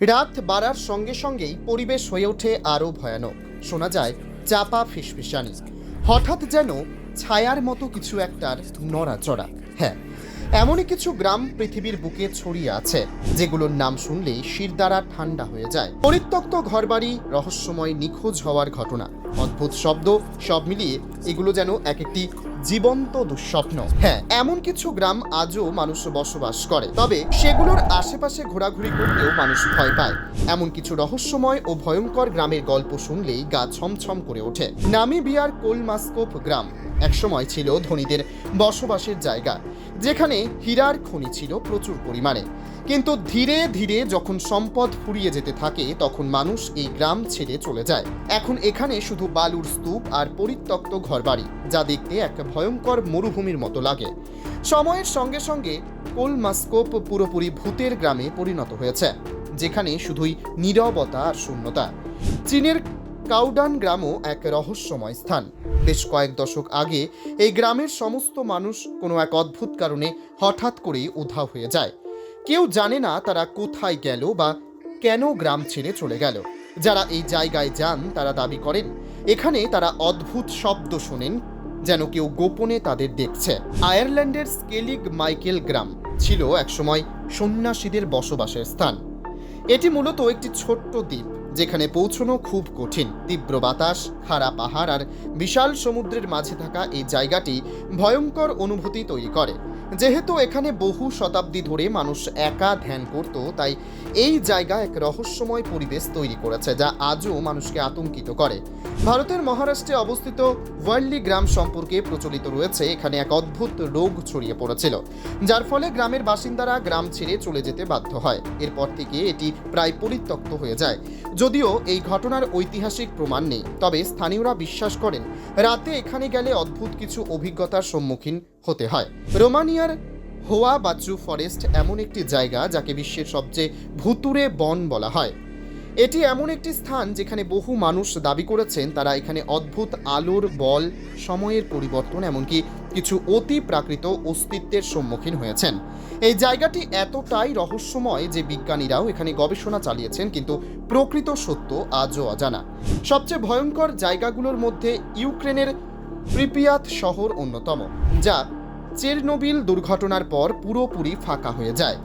রাত বাড়ার সঙ্গে সঙ্গেই পরিবেশ হয়ে ওঠে আরও ভয়ানক। শোনা যায়, চাপা ফিসফিসানি। হঠাৎ যেন ছায়ার মতো কিছু একটার নড়াচড়া। হ্যাঁ এমনই কিছু গ্রাম পৃথিবীর বুকে ছড়িয়ে আছে, যেগুলোর নাম শুনলেই শিরদাঁড়া ঠান্ডা হয়ে যায়। পরিত্যক্ত ঘরবাড়ি, রহস্যময় নিখোঁজ হওয়ার ঘটনা। অদ্ভুত শব্দ, সব মিলিয়ে এগুলো যেন এক একটি জীবন্ত দুঃস্বপ্ন। হ্যাঁ এমন কিছু গ্রাম আজও মানুষ বসবাস করে। তবে সেগুলোর আশেপাশে ঘোরাঘুরি করতেও মানুষ ভয় পায়। এমন কিছু রহস্যময় ও ভয়ঙ্কর গ্রামের গল্প শুনলেই গা ছমছম করে ওঠে। নামিবিয়ার কোলমাস্কোপ গ্রাম একসময় ছিল ধনীদের বসবাসের জায়গা। যেখানে হীরার খনি ছিল প্রচুর পরিমাণে। কিন্তু ধীরে ধীরে যখন সম্পদ ফুরিয়ে যেতে থাকে, তখন মানুষ এই গ্রাম ছেড়ে চলে যায়। এখন এখানে শুধু বালুর স্তূপ আর পরিত্যক্ত ঘরবাড়ি, যা দেখতে এক ভয়ঙ্কর মরুভূমির মতো লাগে। সময়ের সঙ্গে সঙ্গে কোলমাস্কোপ পুরোপুরি ভূতের গ্রামে পরিণত হয়েছে, যেখানে শুধুই নীরবতা আর শূন্যতা। চীনের কাউডান গ্রামও এক রহস্যময় স্থান। বেশ কয়েক দশক আগে এই গ্রামের সমস্ত মানুষ কোনো এক অদ্ভুত কারণে হঠাৎ করেই উধাও হয়ে যায়। কেউ জানে না তারা কোথায় গেল বা কেন গ্রাম ছেড়ে চলে গেল। যারা এই জায়গায় যান, তারা দাবি করেন, এখানে তারা অদ্ভুত শব্দ শোনেন, যেন কেউ গোপনে তাদের দেখছে। আয়ারল্যান্ডের স্কেলিগ মাইকেল গ্রাম ছিল একসময় সন্ন্যাসীদের বসবাসের স্থান। এটি মূলত একটি ছোট্ট দ্বীপ। যেখানে পৌঁছনো খুব কঠিন। তীব্র বাতাস, খাড়া পাহাড় আর বিশাল সমুদ্রের মাঝে থাকা এই জায়গাটি ভয়ঙ্কর অনুভূতি তৈরি করে। যেহেতু এখানে বহু শতাব্দী ধরে মানুষ একা ধ্যান করত, তাই এই জায়গা এক রহস্যময় পরিবেশ তৈরি করেছে, যা আজও মানুষকে আতঙ্কিত করে। ভারতের মহারাষ্ট্রে অবস্থিত ওয়ার্লি গ্রাম সম্পর্কে প্রচলিত রয়েছে এখানে এক অদ্ভুত রোগ ছড়িয়ে পড়েছিল, যার ফলে গ্রামের বাসিন্দারা গ্রাম ছেড়ে চলে যেতে বাধ্য হয়। এরপর থেকে এটি প্রায় পরিত্যক্ত হয়ে যায়। যদিও এই ঘটনার ঐতিহাসিক প্রমাণ নেই, তবে স্থানীয়রা বিশ্বাস করেন রাতে এখানে গেলে অদ্ভুত কিছু অভিজ্ঞতার সম্মুখীন হতে হয়। রোমানিয়ার হোয়া বাচু ফরেস্ট এমন একটি জায়গা যাকে বিশ্বের সবচেয়ে ভুতুরে বন বলা হয়। এটি এমন একটি স্থান যেখানে বহু মানুষ দাবি করেছেন তারা এখানে অদ্ভুত আলোর বল, সময়ের পরিবর্তন, এমনকি কিছু অতি প্রাকৃত অস্তিত্বের সম্মুখীন হয়েছেন। এই জায়গাটি এতটাই রহস্যময় যে বিজ্ঞানীরাও এখানে গবেষণা চালিয়েছেন, কিন্তু প্রকৃত সত্য আজও অজানা। সবচেয়ে ভয়ঙ্কর জায়গাগুলোর মধ্যে ইউক্রেনের প্রিপিয়াত শহর অন্যতম, যা চেরনোবিল দুর্ঘটনার পর পুরোপুরি ফাঁকা হয়ে যায়।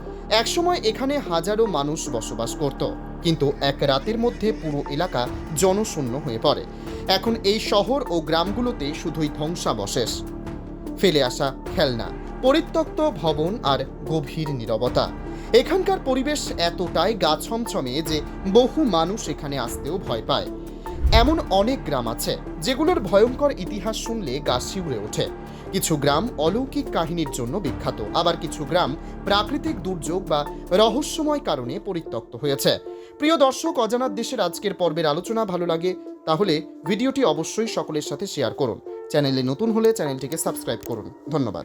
একসময় এখানে হাজারো মানুষ বসবাস করত। কিন্তু এক রাতের মধ্যে পুরো এলাকা জনশূন্য হয়ে পড়ে। এখন এই শহর ও গ্রামগুলোতে শুধুই ধ্বংসাবশেষ। ফেলে আসা খেলনা, পরিত্যক্ত ভবন আর গভীর নীরবতা। এখানকার পরিবেশ এতটাই গা ছমছমে যে বহু মানুষ এখানে আসতেও ভয় পায়। এমন অনেক গ্রাম আছে যেগুলোর ভয়ঙ্কর ইতিহাস শুনলে গা শিউরে ওঠে। কিছু গ্রাম অলৌকিক কাহিনীর জন্য বিখ্যাত, আবার কিছু গ্রাম প্রাকৃতিক দুর্যোগ বা রহস্যময় কারণে পরিত্যক্ত হয়েছে। প্রিয় দর্শক, অজানার দেশের আজকের পর্বের আলোচনা ভালো লাগে, তাহলে ভিডিওটি অবশ্যই সকলের সাথে শেয়ার করুন। চ্যানেলে নতুন হলে চ্যানেলটিকে সাবস্ক্রাইব করুন। ধন্যবাদ।